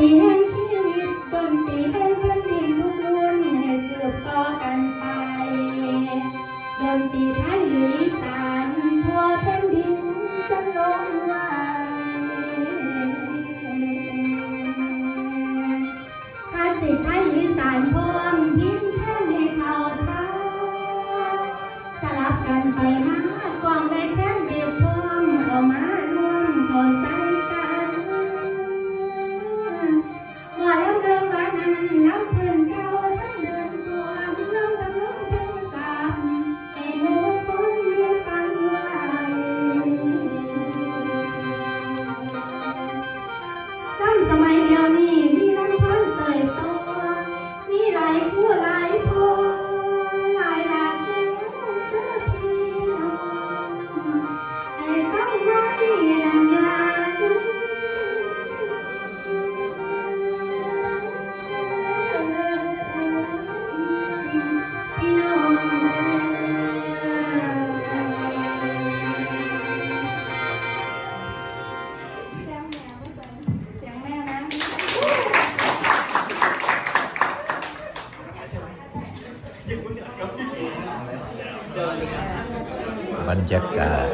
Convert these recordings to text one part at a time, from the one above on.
ตรีแห่งชีวิตดนตรีแห่งแผ่นดินทุกรุ่นให้สืบต่อกันไป ดนตรีไทยหรืออีสานทั่วแผ่นดินจะลงว่า บรรยากาศ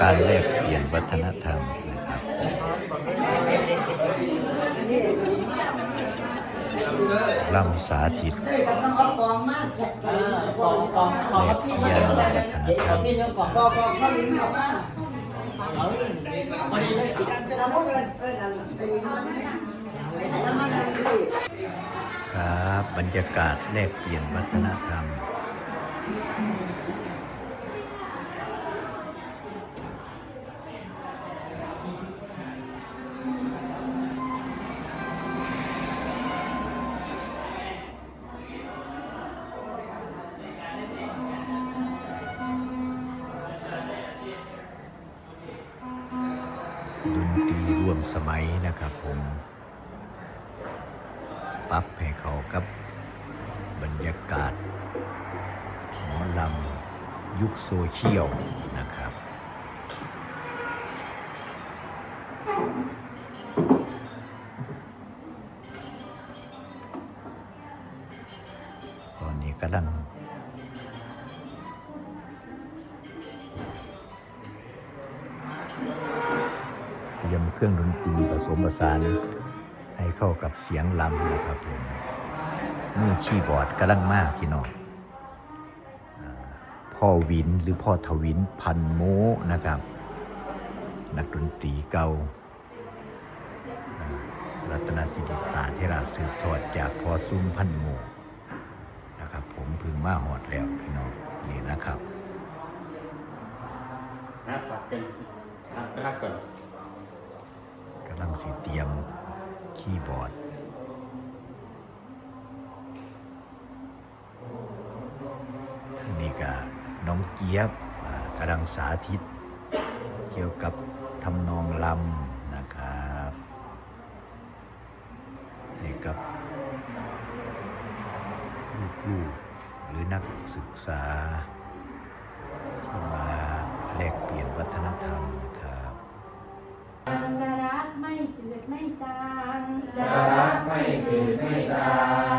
การแลกเปลี่ยนวัฒนธรรมนะครับลำสาธิตแลกเปลี่ยนวัฒนธรรมพี่เนื้อกองกองกองเขาลิ้นเขาว่าเอาพอดีเลยอาจารย์จะทำเนั่นไอ้น้ำมันที่ครับ รรยากาศแลกเปลี่ยนวัฒนธรรม ดนตรีร่วมสมัยนะครับผม ปรับให้เขากับ บรรยากาศหมอลำยุคโซเชียลนะครับตอนนี้กำลังเตรียมเครื่องดนตรีผสมผสานให้เข้ากับเสียงลำนะครับผม มือคีย์บอร์ดกำลังมากพี่น้องอาพ่อวินหรือพ่อทวินพันโมนะครับ นักดนตรีเก่าอ่ารัตนสิริตาเทราสืบทอดจากพ่อซุ้มพันโมนะครับ ผมเพึ่งมาหอดแล้วพี่น้องนี่นะครับรักปัดกันรักรักก่อนกำลังสิเตรียมคีย์บอร์ด ทางนี้ก็น้อง เจี๊ยบอ่ากำลังสาธิต เกี่ยวกับทำนองลำนะครับให้กับลูกๆหรือนักศึกษา ที่มาแลกเปลี่ยนวัฒนธรรมนะครับจะรักไม่จืดไม่จางจะรักไม่จืดไม่จาง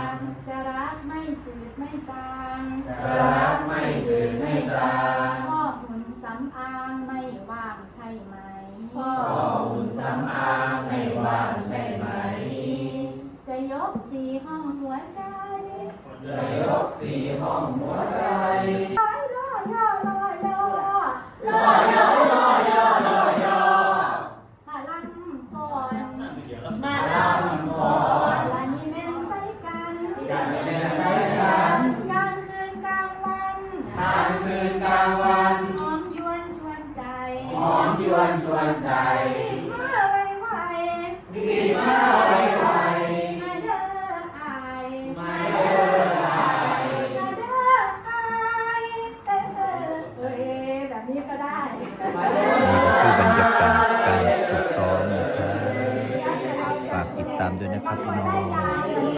องหัวใจจะยกสีห้องหัวใจลอยลอยลอยลอยลอยลอยลอยลอยลอยลอยมาลำก่อนมาลำก่อนลานี่แม่นใส่กันกันเป็นสายกันกลางคืนกลางวันทานคืนกลางวันหอมยวนชวนใจหอมยวนชวนใจ 남들네 카피노